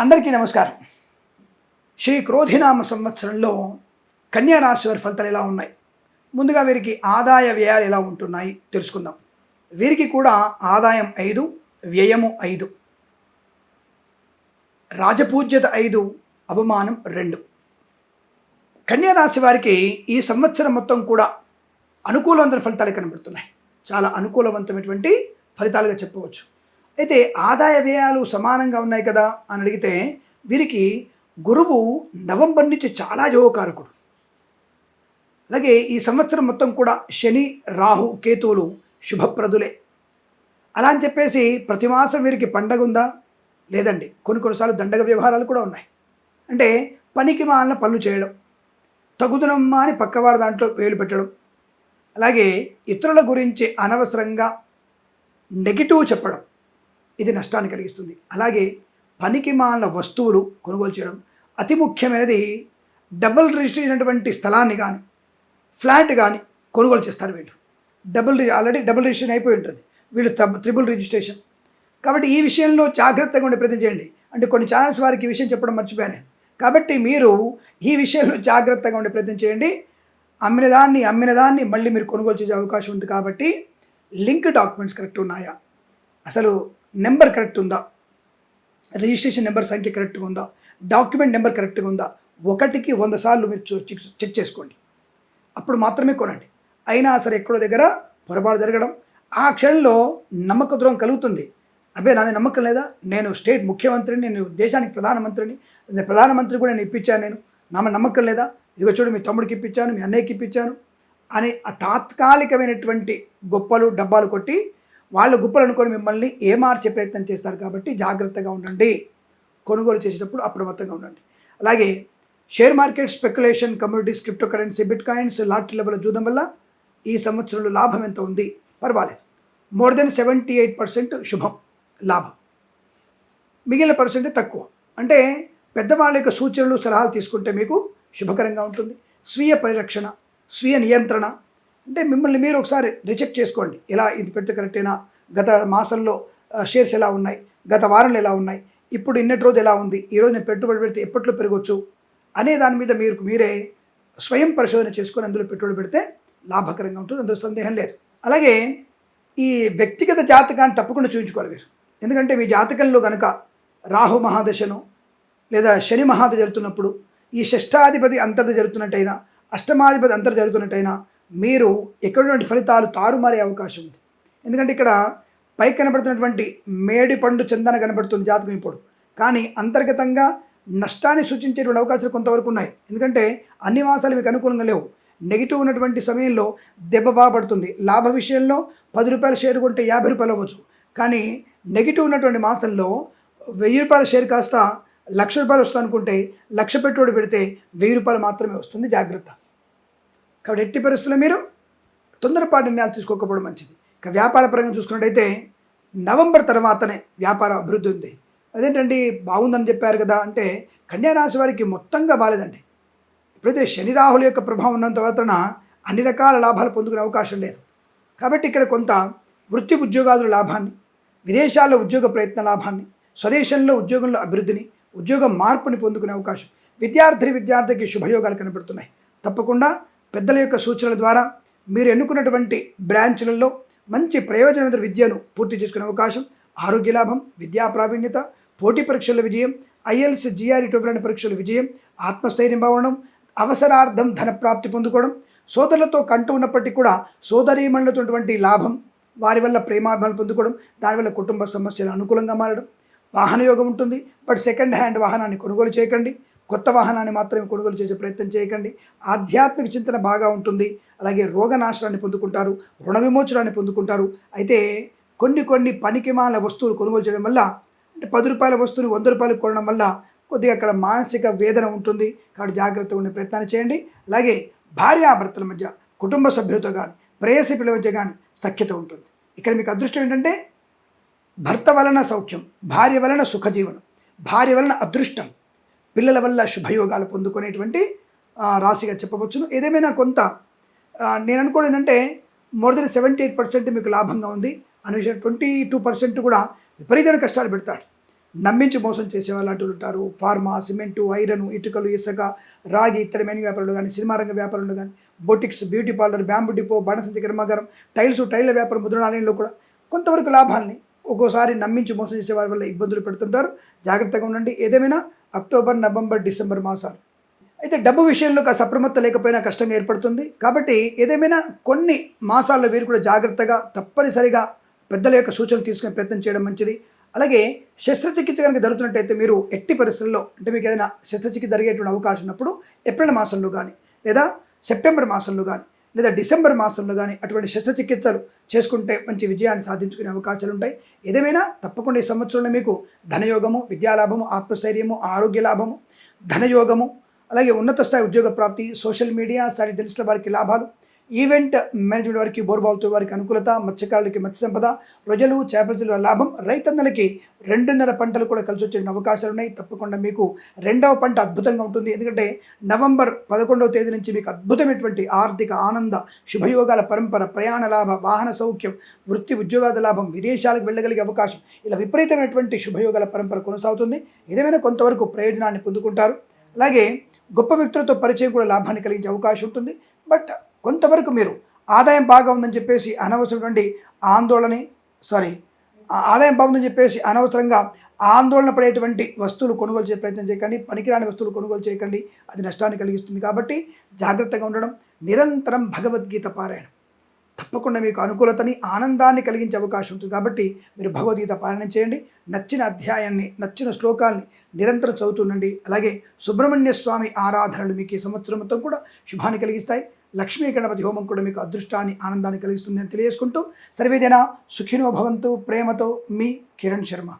అందరికీ నమస్కారం. శ్రీ క్రోధినామ సంవత్సరంలో కన్యా రాశి వారి ఫలితాలు ఎలా ఉన్నాయి? ముందుగా వీరికి ఆదాయ వ్యయాలు ఎలా ఉంటున్నాయి తెలుసుకుందాం. వీరికి కూడా ఆదాయం ఐదు వ్యయము ఐదు. రాజపూజ్యత ఐదు అవమానం రెండు. కన్యా రాశి వారికి ఈ సంవత్సరం మొత్తం కూడా అనుకూలవంతమైన ఫలితాలు కనబడుతున్నాయి. చాలా అనుకూలవంతమైనటువంటి ఫలితాలుగా చెప్పవచ్చు. అయితే ఆదాయ వ్యయాలు సమానంగా ఉన్నాయి కదా అని అడిగితే వీరికి గురువు నవంబర్ నుంచి చాలా యోగకారకుడు అలాగే ఈ సంవత్సరం మొత్తం కూడా శని రాహు కేతువులు శుభప్రదులే. అలా అని చెప్పేసి ప్రతి మాసం వీరికి పండగ ఉందా? లేదండి. కొన్ని కొన్నిసార్లు దండగ వ్యవహారాలు కూడా ఉన్నాయి. అంటే పనికి మాలిన పనులు చేయడం తగుదనమ్మా అని పక్కవారి దాంట్లో వేలు పెట్టడం అలాగే ఇతరుల గురించి అనవసరంగా నెగిటివ్ చెప్పడం ఇది నష్టాన్ని కలిగిస్తుంది. అలాగే పనికి మాలిన వస్తువులు కొనుగోలు చేయడం అతి ముఖ్యమైనది డబుల్ రిజిస్టర్ అయినటువంటి స్థలాన్ని కానీ ఫ్లాట్ కానీ కొనుగోలు చేస్తారు వీళ్ళు. డబుల్ ఆల్రెడీ డబుల్ రిజిస్ట్రేషన్ అయిపోయి ఉంటుంది. వీళ్ళు త్రిబుల్ రిజిస్ట్రేషన్. కాబట్టి ఈ విషయంలో జాగ్రత్తగా ఉండే ప్రయత్నం చేయండి. అంటే కొన్ని ఛానల్స్ వారికి ఈ విషయం చెప్పడం మర్చిపోయాను. కాబట్టి మీరు ఈ విషయంలో జాగ్రత్తగా ఉండే ప్రయత్నం చేయండి. అమ్మిన దాన్ని అమ్మిన దాన్ని మళ్ళీ మీరు కొనుగోలు చేసే అవకాశం ఉంది కాబట్టి లింక్ డాక్యుమెంట్స్ కరెక్ట్ ఉన్నాయా? అసలు నెంబర్ కరెక్ట్ ఉందా? రిజిస్ట్రేషన్ నెంబర్ సంఖ్య కరెక్ట్గా ఉందా? డాక్యుమెంట్ నెంబర్ కరెక్ట్గా ఉందా? ఒకటికి వంద సార్లు మీరు చెక్ చేసుకోండి. అప్పుడు మాత్రమే కొనండి. అయినా సరే ఎక్కడో దగ్గర పొరపాటు జరగడం ఆ క్షణంలో నమ్మక ద్రోహం కలుగుతుంది. అబ్బే నాది నమ్మకం లేదా? నేను స్టేట్ ముఖ్యమంత్రిని నేను దేశానికి ప్రధానమంత్రిని నేను ప్రధానమంత్రి కూడా నేను ఇప్పించాను నేను. నా నమ్మకం లేదా? ఇదిగో చూడు మీ తమ్ముడికి ఇప్పించాను మీ అన్నయ్యకి ఇప్పించాను అని ఆ తాత్కాలికమైనటువంటి గొప్పలు డబ్బాలు కొట్టి వాళ్ళ గుప్పలు అనుకొని మిమ్మల్ని ఏమార్చే ప్రయత్నం చేస్తారు కాబట్టి జాగ్రత్తగా ఉండండి. కొనుగోలు చేసేటప్పుడు అప్రమత్తంగా ఉండండి. అలాగే share market speculation communities cryptocurrency bitcoins lottery level చూడడం వల్ల ఈ సంవత్సరంలో లాభం ఎంత ఉంది? పర్వాలేదు. More than seventy eight percent శుభం లాభం. మిగిలిన పర్సెంట్ తక్కువ. అంటే పెద్దవాళ్ళ యొక్క సూచనలు సలహాలు తీసుకుంటే మీకు శుభకరంగా ఉంటుంది. స్వీయ పరిరక్షణ స్వీయ నియంత్రణ అంటే మిమ్మల్ని మీరు ఒకసారి రిచెక్ చేసుకోండి. ఎలా ఇది పెడితే కరెక్టేనా గత మాసంలో షేర్స్ ఎలా ఉన్నాయి? గత వారంలో ఎలా ఉన్నాయి? ఇప్పుడు ఇన్నటి రోజు ఎలా ఉంది? ఈరోజు నేను పెట్టుబడి పెడితే ఎప్పట్లో పెరగవచ్చు అనే దాని మీద మీరు మీరే స్వయం పరిశోధన చేసుకొని అందులో పెట్టుబడి పెడితే లాభకరంగా ఉంటుంది అందులో సందేహం లేదు. అలాగే ఈ వ్యక్తిగత జాతకాన్ని తప్పకుండా చూపించుకోవాలి మీరు. ఎందుకంటే మీ జాతకంలో కనుక రాహు మహాదశను లేదా శని మహాదశ జరుగుతున్నప్పుడు ఈ షష్టాధిపతి అంతర్ద జరుగుతున్నట్టయినా అష్టమాధిపతి అంతర్ జరుగుతున్నట్టయినా మీరు ఎక్కడున్నటువంటి ఫలితాలు తారుమారే అవకాశం ఉంది. ఎందుకంటే ఇక్కడ పై కనబడుతున్నటువంటి మేడి పండు చందన కనబడుతుంది జాతకం ఇప్పుడు. కానీ అంతర్గతంగా నష్టాన్ని సూచించేటువంటి అవకాశాలు కొంతవరకు ఉన్నాయి. ఎందుకంటే అన్ని మాసాలు మీకు అనుకూలంగా లేవు. నెగిటివ్ ఉన్నటువంటి సమయంలో దెబ్బ బాగా పడుతుంది. లాభ విషయంలో పది రూపాయల షేర్ కొంటే యాభై రూపాయలు అవ్వచ్చు. కానీ నెగిటివ్ ఉన్నటువంటి మాసంలో వెయ్యి రూపాయల షేర్ కాస్త లక్ష రూపాయలు వస్తుంది అనుకుంటే లక్ష పెట్టుబడి పెడితే వెయ్యి రూపాయలు మాత్రమే వస్తుంది జాగ్రత్త. కాబట్టి ఎట్టి పరిస్థితుల్లో మీరు తొందరపాటు నిర్ణయాలు తీసుకోకపోవడం మంచిది. ఇక వ్యాపార పరంగా చూసుకున్నట్టయితే నవంబర్ తర్వాతనే వ్యాపార అభివృద్ధి ఉంది. అదేంటండి? బాగుందని చెప్పారు కదా అంటే కన్యారాశి వారికి మొత్తంగా బాలేదండి. ఎప్పుడైతే శని రాహుల యొక్క ప్రభావం ఉన్నంత మాత్రాన అన్ని రకాల లాభాలు పొందుకునే అవకాశం లేదు. కాబట్టి ఇక్కడ కొంత వృత్తి ఉద్యోగాదుల లాభాన్ని విదేశాల్లో ఉద్యోగ ప్రయత్న లాభాన్ని స్వదేశంలో ఉద్యోగంలో అభివృద్ధిని ఉద్యోగ మార్పుని పొందుకునే అవకాశం విద్యార్థి విద్యార్థికి శుభయోగాలు కనబడుతున్నాయి తప్పకుండా పెద్దల యొక్క సూచనల ద్వారా మీరు ఎన్నుకున్నటువంటి బ్రాంచ్లలో మంచి ప్రయోజనవంత విద్యను పూర్తి చేసుకునే అవకాశం ఆరోగ్య లాభం విద్యా ప్రావీణ్యత పోటీ పరీక్షల విజయం ఐఎల్స్ జిఆర్ ఇటువంటి పరీక్షల విజయం ఆత్మస్థైర్యం బావడం అవసరార్థం ధన ప్రాప్తి పొందుకోవడం సోదరులతో కంటూ ఉన్నప్పటికీ కూడా సోదరీమణులతోటువంటి లాభం వారి వల్ల ప్రేమాభిమానులు పొందుకోవడం దానివల్ల కుటుంబ సమస్యలు అనుకూలంగా మారడం వాహన యోగం ఉంటుంది బట్ సెకండ్ హ్యాండ్ వాహనాన్ని కొనుగోలు చేయకండి కొత్త వాహనాన్ని మాత్రమే కొనుగోలు చేసే ప్రయత్నం చేయకండి. ఆధ్యాత్మిక చింతన బాగా ఉంటుంది. అలాగే రోగనాశనాన్ని పొందుకుంటారు రుణ విమోచనాన్ని పొందుకుంటారు. అయితే కొన్ని కొన్ని పనికిమాల వస్తువులు కొనుగోలు చేయడం వల్ల అంటే పది రూపాయల వస్తువుని వంద రూపాయలు కొనడం వల్ల కొద్దిగా అక్కడ మానసిక వేదన ఉంటుంది. కాబట్టి జాగ్రత్తగా ఉండే ప్రయత్నాన్ని చేయండి. అలాగే భార్యాభర్తల మధ్య కుటుంబ సభ్యులతో కానీ ప్రేయసి పిల్లల మధ్య కానీ సఖ్యత ఉంటుంది. ఇక్కడ మీకు అదృష్టం ఏంటంటే భర్త వలన సౌఖ్యం భార్య వలన సుఖజీవనం భార్య వలన అదృష్టం. పిల్లల వల్ల శుభయోగాలు పొందుకునేటువంటి రాశిగా చెప్పవచ్చును. ఏదేమైనా కొంత నేను అనుకోవడం ఏంటంటే more than seventy eight percent మీకు లాభంగా ఉంది అనే విషయం ట్వంటీ టూ పర్సెంట్ కూడా విపరీతమైన కష్టాలు పెడతాడు. నమ్మించి మోసం చేసే వాళ్ళు ఉంటారు. ఫార్మా సిమెంటు ఐరన్ ఇటుకలు ఇసుక రాగి ఇతర వ్యాపారులు కానీ సినిమా రంగ వ్యాపారులు కానీ boutiques beauty parlour bamboo depot బాణసంచి కర్మాగారం టైల్స్ టైల్ల వ్యాపారం ముద్రణాలయంలో కూడా కొంతవరకు లాభాల్ని ఒక్కోసారి నమ్మించి మోసం చేసే వారి వల్ల ఇబ్బందులు పెడుతుంటారు. జాగ్రత్తగా ఉండండి. ఏదేమైనా అక్టోబర్ నవంబర్ డిసెంబర్ మాసాలు. అయితే డబ్బు విషయంలో కాస్త అప్రమత్త లేకపోయినా కష్టంగా ఏర్పడుతుంది. కాబట్టి ఏదేమైనా కొన్ని మాసాల్లో వీరు కూడా జాగ్రత్తగా తప్పనిసరిగా పెద్దల యొక్క సూచనలు తీసుకునే ప్రయత్నం చేయడం మంచిది. అలాగే శస్త్రచికిత్స కనుక జరుగుతున్నట్టయితే మీరు ఎట్టి పరిస్థితుల్లో అంటే మీకు ఏదైనా శస్త్రచికిత్స జరిగేటువంటి అవకాశం ఉన్నప్పుడు ఏప్రిల్ మాసంలో కానీ లేదా సెప్టెంబర్ మాసంలో కానీ లేదా డిసెంబర్ మాసంలో కానీ అటువంటి శస్త్రచికిత్సలు చేసుకుంటే మంచి విజయాన్ని సాధించుకునే అవకాశాలు ఉంటాయి ఏదేమైనా తప్పకుండా ఈ సంవత్సరంలో మీకు ధనయోగము విద్యాలాభము ఆత్మస్థైర్యము ఆరోగ్య లాభము ధనయోగము అలాగే ఉన్నత స్థాయి ఉద్యోగ ప్రాప్తి సోషల్ మీడియా సారి తెలిసిన వారికి లాభాలు ఈవెంట్ మేనేజ్మెంట్ వారికి బోర్బావుతో వారికి అనుకూలత మత్స్యకారులకి మత్స్య సంపద ప్రజలు చేపల లాభం రైతన్నలకి రెండున్నర పంటలు కూడా కలిసి వచ్చే అవకాశాలు ఉన్నాయి. తప్పకుండా మీకు రెండవ పంట అద్భుతంగా ఉంటుంది. ఎందుకంటే నవంబర్ పదకొండవ తేదీ నుంచి మీకు అద్భుతమైనటువంటి ఆర్థిక ఆనంద శుభయోగాల పరంపర ప్రయాణ లాభ వాహన సౌఖ్యం వృత్తి ఉద్యోగాల లాభం విదేశాలకు వెళ్ళగలిగే అవకాశం ఇలా విపరీతమైనటువంటి శుభయోగాల పరంపర కొనసాగుతుంది. ఏదేమైనా కొంతవరకు ప్రయోజనాన్ని పొందుకుంటారు. అలాగే గొప్ప వ్యక్తులతో పరిచయం కూడా లాభాన్ని కలిగించే అవకాశం ఉంటుంది. బట్ కొంతవరకు మీరు ఆదాయం బాగా ఉందని చెప్పేసి అనవసరమైనటువంటి ఆందోళన సారీ ఆ- ఆదాయం బాగుందని చెప్పేసి అనవసరంగా ఆందోళన పడేటువంటి వస్తువులు కొనుగోలు చేసే ప్రయత్నం చేయకండి పనికిరాని వస్తువులు కొనుగోలు చేయకండి అది నష్టాన్ని కలిగిస్తుంది. కాబట్టి జాగ్రత్తగా ఉండడం నిరంతరం భగవద్గీత పారాయణం. తప్పకుండా మీకు అనుకూలతని ఆనందాన్ని కలిగించే అవకాశం ఉంటుంది. కాబట్టి మీరు భగవద్గీత పారాయణం చేయండి. నచ్చిన అధ్యాయాన్ని నచ్చిన శ్లోకాల్ని నిరంతరం చదువుతుండండి అలాగే సుబ్రహ్మణ్య స్వామి ఆరాధనలు మీకు ఈ సంవత్సరం మొత్తం కూడా శుభాన్ని కలిగిస్తాయి. లక్ష్మీ గణపతి హోమం కూడా మీకు అదృష్టాన్ని ఆనందాన్ని కలిగిస్తుంది అని తెలియజేసుకుంటూ సర్వేదైనా సుఖినో భవంతు ప్రేమతో మీ కిరణ్ శర్మ.